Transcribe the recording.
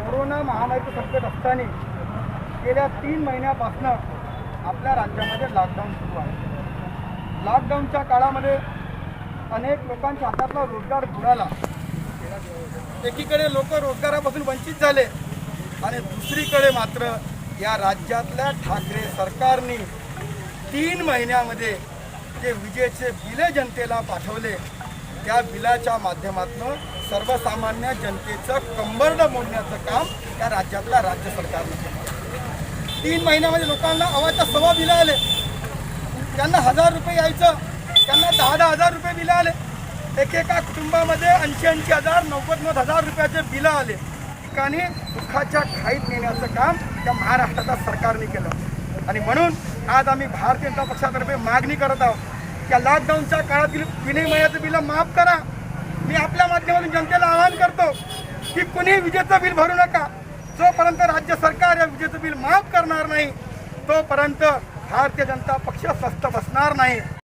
Corona महामारीचं संकट असताना गेल्या तीन महिन्यापासून आपल्या राज्यामध्ये लॉकडाऊन सुरू आहे. लॉकडाऊनच्या काळामध्ये अनेक लोकांच्या हातातला रोजगार बुडाला. एकीकडे लोक रोजगारापासून वंचित झाले आणि दुसरीकडे मात्र या राज्यातल्या ठाकरे सरकारने तीन महिन्यामध्ये जे विजेचे बिले जनतेला पाठवले त्या बिलाच्या माध्यमातून सर्वसामान्य जनतेचं कंबरडं मोडण्याचं काम या राज्यातल्या राज्य सरकारने केलं. तीन महिन्यामध्ये लोकांना अवाच्या सव्वा बिलं आले. त्यांना हजार रुपये यायचं. त्यांना दहा दहा हजार रुपये बिलं आले. एकेका कुटुंबामध्ये ऐंशी ऐंशी हजार नव्वद नव्वद हजार रुपयाचे बिलं आले. ठिकाणी दुःखाच्या खाईत नेण्याचं काम त्या महाराष्ट्राच्या सरकारने केलं. आणि म्हणून आज आम्ही भारतीय जनता पक्षातर्फे मागणी करत आहोत. या लॉकडाऊनच्या काळातील विनिमयाचं बिल माफ करा. मी आपल्या माध्यमातून जनतेला आवाहन करतो की कुणी विजेचं बिल भरू नका. जोपर्यंत राज्य सरकार या विजेचं बिल माफ करणार नाही तोपर्यंत भारतीय जनता पक्ष स्वस्थ बसणार नाही.